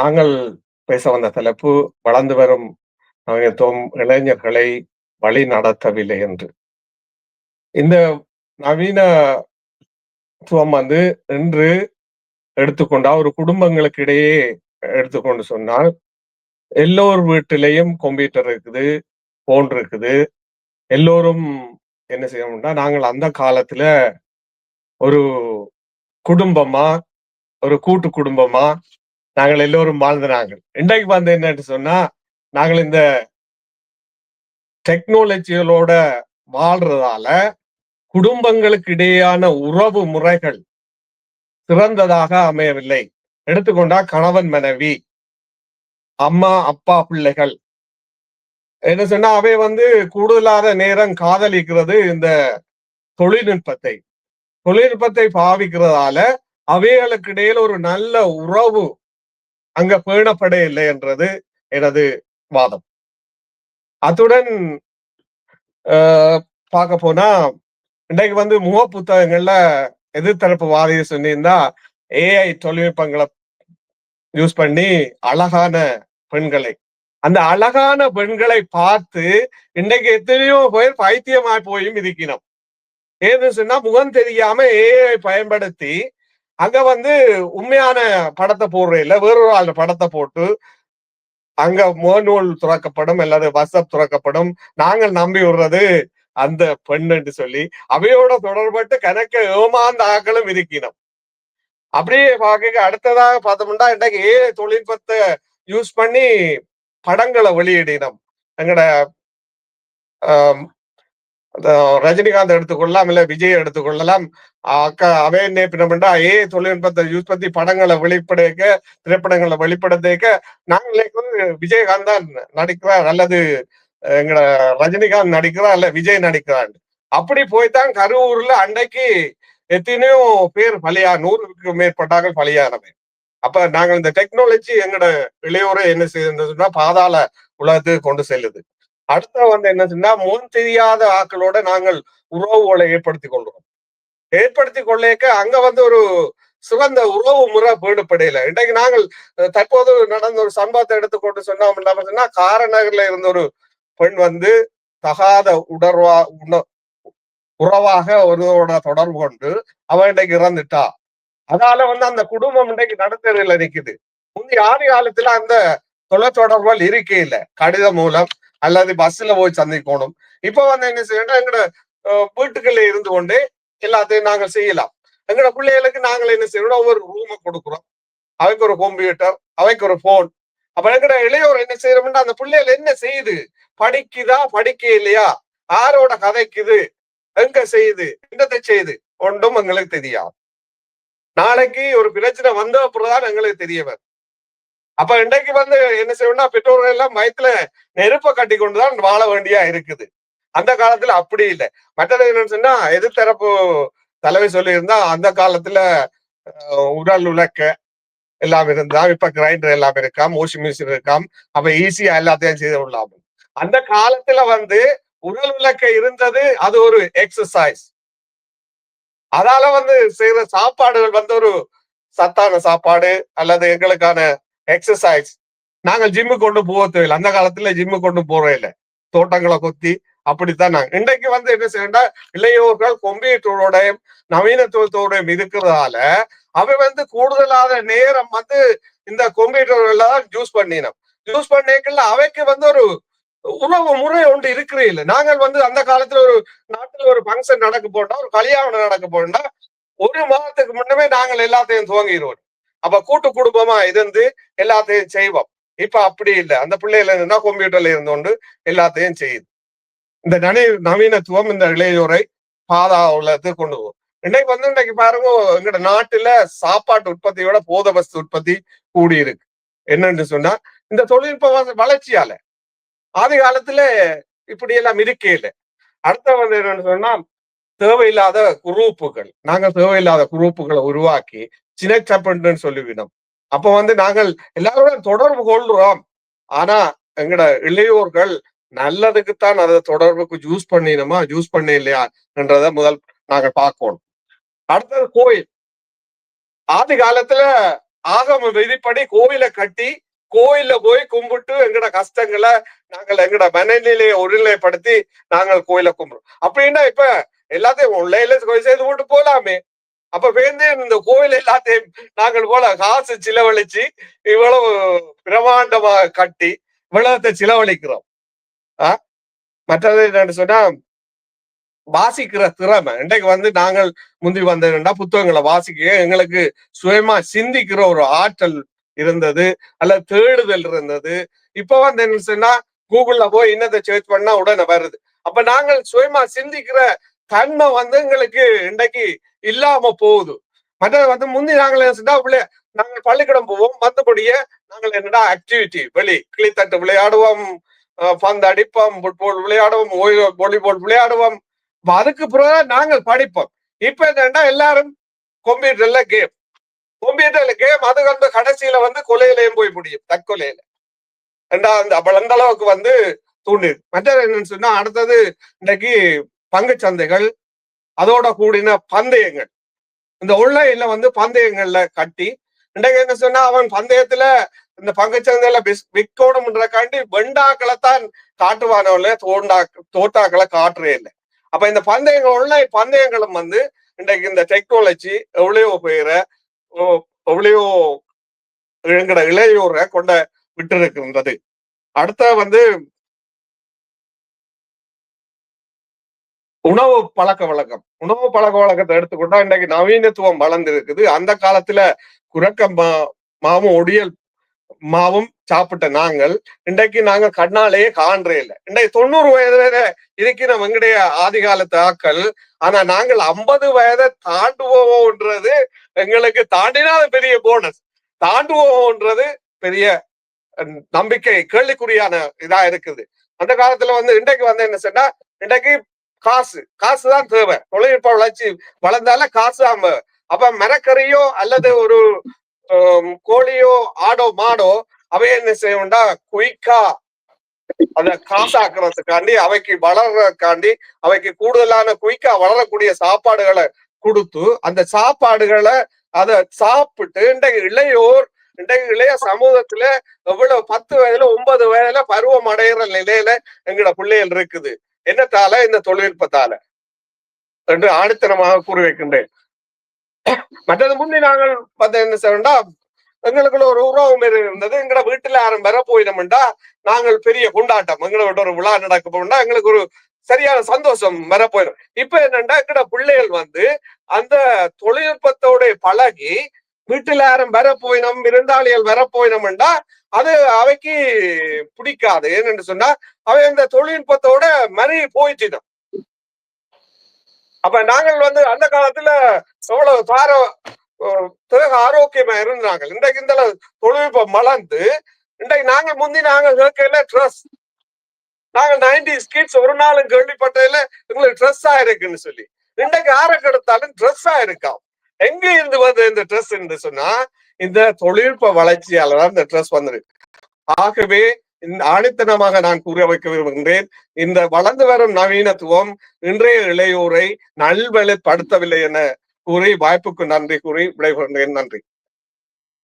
நாங்கள் பேச வந்த தலைப்பு வளர்ந்து வரும் நவீனத்துவம் இளைஞர்களை வழி நடத்தவில்லை என்று. இந்த நவீனத்துவம் வந்து இன்று எடுத்துக்கொண்டா ஒரு குடும்பங்களுக்கு இடையே எடுத்துக்கொண்டு சொன்னால் எல்லோர் வீட்டிலையும் கம்ப்யூட்டர் இருக்குது போன் இருக்குது. எல்லோரும் என்ன செய்யணும்னா நாங்கள் அந்த காலத்துல ஒரு குடும்பமா ஒரு கூட்டு குடும்பமா நாங்கள் எல்லோரும் வாழ்ந்தாங்க இன்றைக்கு வந்து என்னன்னு சொன்னா நாங்கள் இந்த டெக்னாலஜிகளோட வாழ்றதால குடும்பங்களுக்கு இடையான உறவு முறைகள் சிறந்ததாக அமையவில்லை. எடுத்துக்கொண்டா கணவன் மனைவி அம்மா அப்பா பிள்ளைகள். என்ன சொன்னா அவை வந்து கூடுதலாக நேரம் காதலிக்கிறது இந்த தொழில்நுட்பத்தை. தொழில்நுட்பத்தை பாவிக்கிறதால அவைகளுக்கு இடையில ஒரு நல்ல உறவு அங்க பேணப்பட இல்லை என்றது எனது வாதம். அத்துடன் பார்க்க போனா இன்றைக்கு வந்து முக புத்தகங்கள்ல எதிர்த்தரப்பு வாதிய சொன்னீங்கன்னா ஏஐ தொழில்நுட்பங்களை யூஸ் பண்ணி அழகான பெண்களை. அந்த அழகான பெண்களை பார்த்து இன்றைக்கு எத்தனையோ பேர் பைத்தியமாய் போயும் இருக்கணும் ஏன்னு சொன்னா முகம் தெரியாம ஏஐ பயன்படுத்தி அங்க வந்து உண்மையான படத்தை போடுற இல்ல வேறொரு ஆள் படத்தை போட்டு அங்க முகநூல் துறக்கப்படும் அல்லது வசப் துறக்கப்படும். நாங்கள் நம்பி விடுறது அந்த பெண்ணுன்னு சொல்லி அவையோட தொடர்பட்டு கணக்க ஏமாந்த ஆக்களும் இருக்கணும் அப்படியே பார்க்க அடுத்ததாக பார்த்தோம்னா இன்றைக்கு ஏ தொழில்நுட்பத்தை யூஸ் பண்ணி படங்களை வெளியிடினோம் எங்கட ரஜினிகாந்த் எடுத்துக்கொள்ளலாம் இல்ல விஜய் எடுத்துக்கொள்ளலாம். அக்கா அவே என்ன ஏ தொழில்நுட்பத்தை யூஸ் பண்ணி படங்களை வெளிப்படைக்க திரைப்படங்களை வெளிப்படுத்திக்க நாங்களே வந்து விஜயகாந்த் தான் நடிக்கிறார் அல்லது எங்கட ரஜினிகாந்த் நடிக்கிறார் அல்ல விஜய் நடிக்கிறான் அப்படி போய்தான் கரூர்ல அன்னைக்கு எத்தனையோ பேர் பலியா நூறுக்கு மேற்பட்டார்கள் பலியானவை. அப்ப நாங்கள் இந்த டெக்னாலஜி எங்கட இளையோரை என்ன செய்யுதுன்னா பாதாள உலகத்துக்கு கொண்டு செல்லுது. அடுத்த வந்து என்ன சொன்னா முன் தெரியாத ஆக்களோட நாங்கள் உறவுகளை ஏற்படுத்தி கொள்றோம். ஏற்படுத்தி கொள்ளேக்க அங்க வந்து ஒரு சிறந்த உறவு முறை பேடுபடையில இன்றைக்கு நாங்கள் தற்போது நடந்த ஒரு சம்பவத்தை எடுத்துக்கொண்டு சொன்னோம் சொன்னா காரநகர்ல இருந்த ஒரு பெண் வந்து தகாத உடர்வா உறவாக ஒருவரோட தொடர்பு கொண்டு அவன் இன்றைக்கு இறந்துட்டா. அதால வந்து அந்த குடும்பம் இன்றைக்கு நடத்துறதுல நிக்குது. முந்தைய ஆதி காலத்துல அந்த தொலை தொடர்புகள் இருக்கையில கடிதம் மூலம் அல்லது பஸ்ல போய் சந்திக்கணும் இப்ப வந்து என்ன செய்யணும் எங்கட வீட்டுக்குள்ள இருந்து கொண்டு எல்லாத்தையும் நாங்கள் செய்யலாம் எங்கட பிள்ளைகளுக்கு நாங்கள் என்ன செய்யணும் ஒவ்வொரு ரூமை கொடுக்குறோம் அவைக்கு ஒரு கம்ப்யூட்டர் அவைக்கு ஒரு போன் அப்ப எங்கட இளையோர் என்ன செய்யறோம்னா அந்த பிள்ளைகள் என்ன செய்யுது படிக்குதா படிக்க இல்லையா ஆரோட கதைக்குது எங்க செய்யுது என்னத்தை செய்யுது ஒன்றும் எங்களுக்கு தெரியாது நாளைக்கு ஒரு பிரச்சனை வந்த அப்புறம் எங்களுக்கு தெரியவர் அப்ப இன்றைக்கு வந்து என்ன செய்யணும்னா பெற்றோர்கள் எல்லாம் மயத்துல நெருப்ப கட்டி கொண்டுதான் வாழ வேண்டியா இருக்குது. அந்த காலத்துல அப்படி இல்லை. மற்றது என்னன்னு சொன்னா எதிர்த்தரப்பு தலைவை சொல்லியிருந்தா அந்த காலத்துல உடல் உலக்க எல்லாம் இருந்தா இப்ப கிரைண்டர் எல்லாம் இருக்காம் வாஷிங் மிஷின் இருக்காம் அப்ப ஈஸியா எல்லாத்தையும் செய்து விடலாம் அந்த காலத்துல வந்து உடல் உலக்க இருந்தது அது ஒரு எக்ஸசைஸ் அதால வந்து செய்யற சாப்பாடுகள் வந்து ஒரு சத்தான சாப்பாடு அல்லது எங்களுக்கான எக்ஸசைஸ் நாங்கள் ஜிம்மு கொண்டு போக அந்த காலத்துல ஜிம்மு கொண்டு போறோம் இல்லை. தோட்டங்களை கொத்தி அப்படித்தான் நாங்க. இன்றைக்கு வந்து என்ன செய்யண்டா இளையோர்கள் கம்ப்யூட்டரோட நவீனத்துவத்தோடையும் இருக்கிறதால அவை வந்து கூடுதலாக நேரம் வந்து இந்த கம்ப்யூட்டர்ல தான் யூஸ் பண்ணினோம். யூஸ் பண்ணிக்கல அவைக்கு வந்து ஒரு உணவு முறை ஒன்று இருக்கிறே இல்லை. நாங்கள் வந்து அந்த காலத்துல ஒரு நாட்டுல ஒரு ஃபங்க்ஷன் நடக்க போட்டா ஒரு கல்யாணம் நடக்க போட்டா ஒரு மாதத்துக்கு முன்னமே நாங்கள் எல்லாத்தையும் துவங்கிடுவோம். அப்ப கூட்டு குடும்பமா இருந்து எல்லாத்தையும் செய்வோம். இப்ப அப்படி இல்லை. அந்த பிள்ளையில இருந்தா கம்ப்யூட்டர்ல இருந்தோண்டு எல்லாத்தையும் செய்யுது. இந்த நனி நவீனத்துவம் இந்த இளையோரை பாதா உள்ளது கொண்டு போகும். இன்னைக்கு வந்து இன்னைக்கு பாருங்க எங்கட நாட்டுல சாப்பாட்டு உற்பத்தியோட போத வஸ்து உற்பத்தி கூடி இருக்கு. என்னன்னு சொன்னா இந்த தொழில்நுட்ப வளர்ச்சியால ஆதி காலத்துல இப்படி எல்லாம் இருக்கே இல்லை அடுத்த வந்து என்னன்னு சொன்னா தேவையில்லாத குரூப்புகள். நாங்க தேவையில்லாத குரூப்புகளை உருவாக்கி சினச்சப்பன்னு சொல்லிவிடும் அப்ப வந்து நாங்கள் எல்லாரும் தொடர்பு கொள்றோம் ஆனா எங்கட இளையோர்கள் நல்லதுக்குத்தான் அதை தொடர்புக்கு ஜூஸ் பண்ணினோமா ஜூஸ் பண்ண இல்லையா என்றத முதல் நாங்கள் பார்க்கணும். அடுத்தது கோயில். ஆதி காலத்துல ஆகம விதிப்படி கோயிலை கட்டி கோயில்ல போய் கும்பிட்டு எங்கட கஷ்டங்களை நாங்கள் எங்கட மனநிலையை ஒருநிலைப்படுத்தி நாங்கள் கோயிலை கும்பிடுறோம் அப்படின்னா இப்ப எல்லாத்தையும் உள்ளையில செய்து போட்டு போலாமே. அப்ப வேந்தே இந்த கோயில் எல்லாத்தையும் நாங்கள் போல காசு செலவழிச்சு இவ்வளவு பிரமாண்டமாக கட்டி இவ்வளவு செலவழிக்கிறோம். ஆஹ் மற்றது என்னன்னு சொன்னா வாசிக்கிற திறமை. இன்றைக்கு வந்து நாங்கள் முந்தி வந்ததுன்னா புத்தகங்களை வாசிக்க எங்களுக்கு சுயமா சிந்திக்கிற ஒரு ஆற்றல் இருந்தது அல்ல தேடுதல் இருந்தது. இப்ப வந்து என்ன சொன்னா கூகுள்ல போய் இன்னத்தை சர்ச் பண்ணா உடனே வருது. அப்ப நாங்கள் சுயமா சிந்திக்கிற தன்மை வந்து எங்களுக்கு இன்றைக்கு இல்லாம போகுது. மற்றது வந்து முந்தி நாங்கள் என்ன சொன்னா நாங்கள் பள்ளிக்கூடம் போவோம். மற்றபடியே நாங்கள் என்னடா ஆக்டிவிட்டி வெளி கிளித்தட்டு விளையாடுவோம். பந்து அடிப்போம். ஃபுட்பால் விளையாடுவோம். வாலிபால் விளையாடுவோம். அதுக்கு பிறகு நாங்கள் படிப்போம். இப்ப என்னன்னா எல்லாரும் கம்ப்யூட்டர்ல கேம் கம்ப்யூட்டர்ல கேம் அது வந்து கடைசியில வந்து கொலையிலையும் போய் முடியும். தற்கொலையில. ரெண்டாவது அந்த அளவுக்கு வந்து தூண்டு மற்ற என்னன்னு சொன்னா அடுத்தது இன்னைக்கு பங்கு சந்தைகள் அதோட கூடின பந்தயங்கள். இந்த உள்ள வந்து பந்தயங்கள்ல கட்டி இன்றைக்கு என்ன சொன்னா அவன் பந்தயத்துல இந்த பங்குச்சந்தையில விற்கணும்ன்றக்காண்டி வெண்டாக்களை தான் காட்டுவானவங்கள தோண்டா தோட்டாக்களை காட்டுறே இல்லை. அப்ப இந்த பந்தயங்கள் உள்ள பந்தயங்களும் வந்து இன்றைக்கு இந்த டெக்னாலஜி எவ்வளையோ பேரை எவ்வளையோ எங்கட இளையோரை கொண்ட விட்டு இருக்கின்றது அடுத்த வந்து உணவு பழக்க வழக்கம். உணவு பழக்க வழக்கத்தை எடுத்துக்கொண்டா இன்னைக்கு நவீனத்துவம் வளர்ந்து இருக்குது அந்த காலத்துல குரக்க மா மாவும் ஒடியல் மாவும் சாப்பிட்ட நாங்கள் இன்றைக்கு நாங்க கண்ணாலேயே காண்றே இல்லை. இன்றைக்கு தொண்ணூறு வயது வரை இருக்கிற எங்களுடைய ஆதிகாலத்து ஆக்கள் ஆனா நாங்கள் ஐம்பது வயதை தாண்டுவோம்ன்றது எங்களுக்கு தாண்டினால் பெரிய போனஸ் தாண்டுவோம்ன்றது பெரிய நம்பிக்கை கேள்விக்குறியான இதா இருக்குது. அந்த காலத்துல வந்து இன்றைக்கு வந்து என்ன சொன்னா இன்றைக்கு காசு காசு தான் தேவை. தொழில்நுட்ப வளர்ச்சி வளர்ந்தால காசு அப்ப மரக்கறியோ அல்லது ஒரு கோழியோ ஆடோ மாடோ அவை என்ன செய்யணும்டா குயிக்கா அத காசாக்குறதுக்காண்டி அவைக்கு வளர்றதுக்காண்டி அவைக்கு கூடுதலான குயிக்கா வளரக்கூடிய சாப்பாடுகளை கொடுத்து அந்த சாப்பாடுகளை அதை சாப்பிட்டு இன்றைக்கு இளையோர் இன்றைக்கு இளைய சமூகத்துல எவ்வளவு பத்து வயதுல ஒன்பது வயதுல பருவம் அடைகிற நிலையில எங்கட பிள்ளைகள் இருக்குது. என்னத்தால? இந்த தொழில்நுட்பத்தால. என்று ஆணித்தனமாக கூறி வைக்கின்றேன். மற்றது முன்னே நாங்கள் பார்த்தா என்ன செய்யண்டா எங்களுக்குள்ள ஒரு உறவு மாரி இருந்தது. எங்கட வீட்டுல யாரும் வர போயிடமுண்டா நாங்கள் பெரிய கொண்டாட்டம். எங்களோட ஒரு விழா நடக்க போனா எங்களுக்கு ஒரு சரியான சந்தோஷம் வர போயிடும் இப்ப என்னண்டா எங்கட பிள்ளைகள் வந்து அந்த தொழில்நுட்பத்தோட பழகி வீட்டுல யாரும் வர போயினோம் விருந்தாளிகள் வர போயினோம்டா அது அவைக்கு பிடிக்காது. ஏன்னு சொன்னா அவை அந்த தொழில்நுட்பத்தோட மறி போயிட்டு அப்ப நாங்கள் வந்து அந்த காலத்துல எவ்வளவு தார தேக ஆரோக்கியமா இருந்தாங்க இன்றைக்கு இந்த தொழில்நுட்பம் மலர்ந்து இன்றைக்கு நாங்க முந்தி நாங்க கேட்கல ட்ரெஸ் நாங்க நைன்டி ஸ்கிட்ஸ் ஒரு நாளும் கேள்விப்பட்டதுல எங்களுக்கு ட்ரெஸ் ஆயிருக்குன்னு சொல்லி. இன்றைக்கு ஆரக்கு கெடுத்தாலும் ட்ரெஸ் ஆயிருக்காம் எங்க இருந்து வந்த இந்த ட்ரெஸ் என்று சொன்னா இந்த தொழில்நுட்ப வளர்ச்சியால தான் இந்த ட்ரெஸ் வந்தது. ஆகவே இந்த ஆணித்தனமாக நான் கூற வைக்க விரும்புகின்றேன். இந்த வளர்ந்து வரும் நவீனத்துவம் இன்றைய இளையோரை நல்வழிப்படுத்தவில்லை என கூறி வாய்ப்புக்கு நன்றி கூறி விடைபெறுகிறேன். நன்றி.